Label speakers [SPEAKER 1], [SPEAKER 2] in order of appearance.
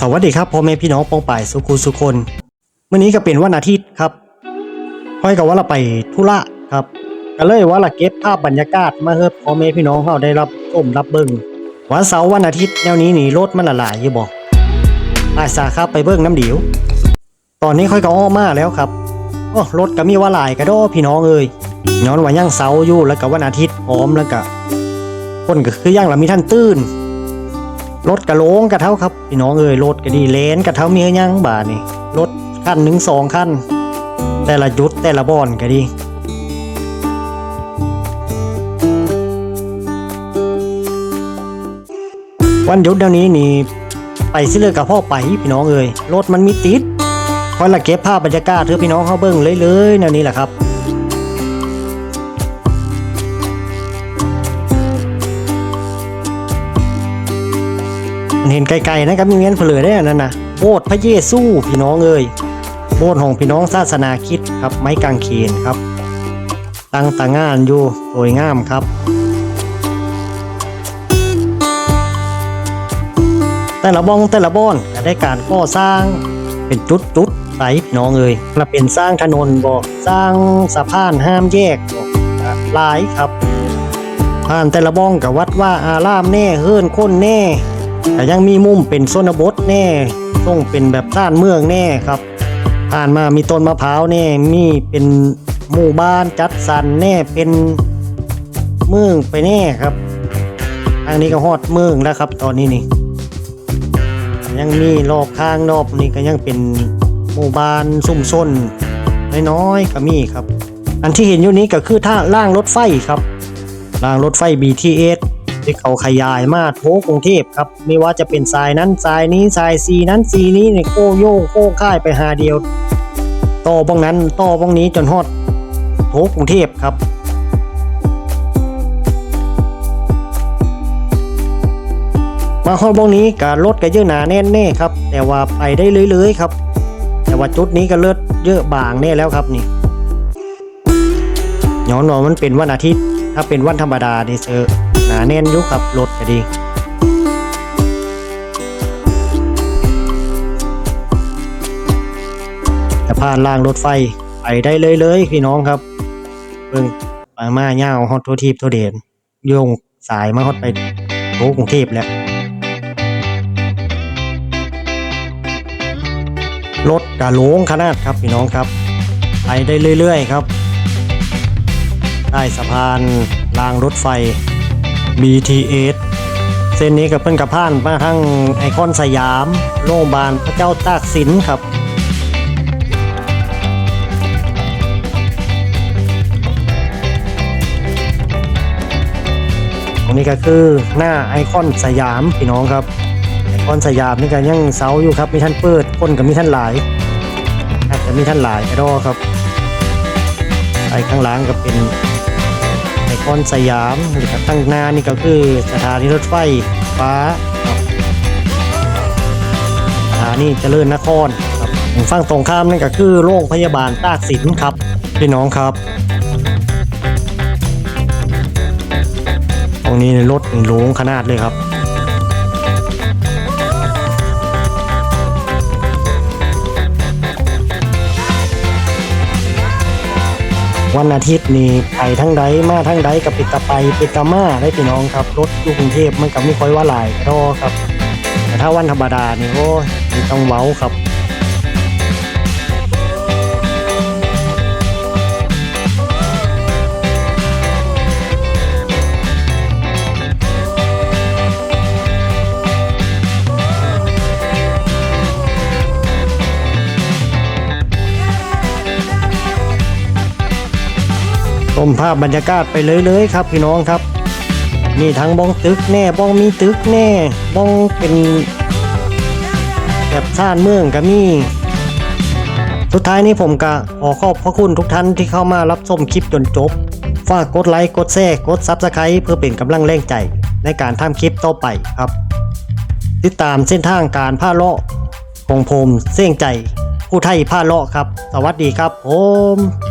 [SPEAKER 1] สวัสดีครับพ่อแม่พี่น้องปองป่ายสุขุสุคนเมื่อนี้ก็เป็นวันอาทิตย์ครับค่อยกับว่าเราไปธุระครับก็เลยว่าเราเก็บภาพบรรยากาศมาเฮ็ดพ่อแม่พี่น้องเราได้รับชมรับเบิ่งวันเสาร์วันอาทิตย์แนวนี้นี่รถมันละลายอยู่บ่อาสาครับไปเบิ่งน้ำเดียว ตอนนี้ค่อยก็อ้อมาแล้วครับโอ้รถก็มีว่าหลายกระโดพี่น้องเอ้ยย้อนว่ายังเสาร์อยู่แล้วก็วันอาทิตย์พร้อมแล้วก็คนก็คือย่างละมีท่านตื่น รถกระโลงกระเท่าครับพี่น้องเอ้ยรถก็ดีเลนกระเท่ามีเอ้ยยังบาทนี่รถคันหนึ่งสองคันแต่ละจุดแต่ละบอนก็ดีวันหยุดเดี๋ยวนี้นี่ไปสิเลยกับพ่อไปพี่น้องเอ้ยรถมันมีติดคอยละเก็บภาพบรรยากาศเพื่อพี่น้องเขาเบิ่งเลยเลยๆแนวนี้แหละครับ เห็นไกลๆนะครับมีเงี้ยเผลอได้นนั่นนะโบสถ์พระเยซูพี่น้องเอ้ยโบสถ์ของพี่น้องศาสนาคิดครับ ไม้กางเขนครับ ตั้งตางานอยู่สวยงามครับ แต่ละบ้องแต่ละบ้อนได้การก่อสร้างเป็นจุดจุดๆไปพี่น้องเอ้ยและเป็นสร้างถนนบอกสร้างสะพานห้ามแยกบอกหลายครับผ่านแต่ละบ้องกับวัดว่าอารามแน่เฮิรนค้นแน่ แต่ยังมีมุมเป็นโซนบทแน่ต้องเป็นแบบท่านเมืองแน่ครับผ่านมามีต้นมะพร้าวแน่มีเป็นหมู่บ้านจัดสรรแน่เป็นเมืองไปแน่ครับทางนี้ก็ฮอดเมืองแล้วครับ ตอนนี้นี่ยังมีรอบข้างรอบนี้ก็ยังเป็นหมู่บ้านซุ่มซ่นน้อยๆก็มีครับ อันที่เห็นอยู่นี้ก็คือท่าล่างรถไฟครับรางรถไฟ BTS ที่เขาขยายมาทั่วกรุงเทพครับ ไม่ว่าจะเป็นสายนั้นสายนี้สายสีนั้นสีนี้เนี่ยโค้โยงโค้ค่ายไปหาเดียวต่อบ้องนั้นต่อบ้องนี้จนฮอดทั่วกรุงเทพครับมาฮอดบ้องนี้การรถก็เยอะหนาแน่นแน่ครับ แต่ว่าไปได้เรื่อยๆครับ แต่ว่าจุดนี้ก็เลิศเยอะบางแน่แล้วครับนี่ย้อนว่ามันเป็นวันอาทิตย์ ถ้าเป็นวันธรรมดานี่เจอ นาแน่นอยุครับรถก็ดีจะผ่านรางรถไฟไปได้เลยเลยพี่น้องครับเบิ่งไปมาเง่าวฮอดทั่วทีบทัวเดนโยงสายมาฮอดไปโถกรุงเทพแล้วรถกะโหลงขนาดครับพี่น้องครับไปได้เรื่อยๆครับ ใต้สะพานรางรถไฟ BTS เส้นนี้กับเพิ่นกับผ่านมาทั้งไอคอนสยาม โรงพยาบาลพระเจ้าตากสินครับตรงนี้ก็คือหน้าไอคอนสยามพี่น้องครับ ไอคอนสยามนี่ก็ยังเสาอยู่ครับ มีท่านเปิดคนกับมีท่านหลายอาจจะมีท่านหลายกระดอครับไปข้างหลังก็เป็น ไอคอนสยามหรือตั้งหน้านี่ก็คือสถานีรถไฟฟ้าสถานีเจริญนครครับฝั่งตรงข้ามนั่นก็คือโรงพยาบาลตากสินครับพี่น้องครับ ตรงนี้รถหลวงขนาดเลยครับ วันอาทิตย์นี่ไปทั้งใดมาทั้งใดกับปิดตะไปปิดตะมาได้พี่น้องครับรถอยู่กรุงเทพมันก็ไม่ค่อยว่าหลายรอครับ แต่ถ้าวันธรรมดานี่โอ้ยต้องเว้าครับ ชมภาพบรรยากาศไปเลยๆครับพี่น้องครับมีทั้งบ้องตึกแน่บ้องมีตึกแน่บ้องเป็นแบบซ่านเมืองก็มีสุดท้ายนี้ผมก็ขอขอบพระคุณทุกท่านที่เข้ามารับชมคลิปจนจบ ฝากกดไลค์กดแชร์กดซับสไครต์เพื่อเป็นกำลังแรงใจในการทำคลิปต่อไปครับ ติดตามเส้นทางการผ้าเลาะของผมเสี่ยงใจผู้ไทยผ้าเลาะครับ สวัสดีครับผม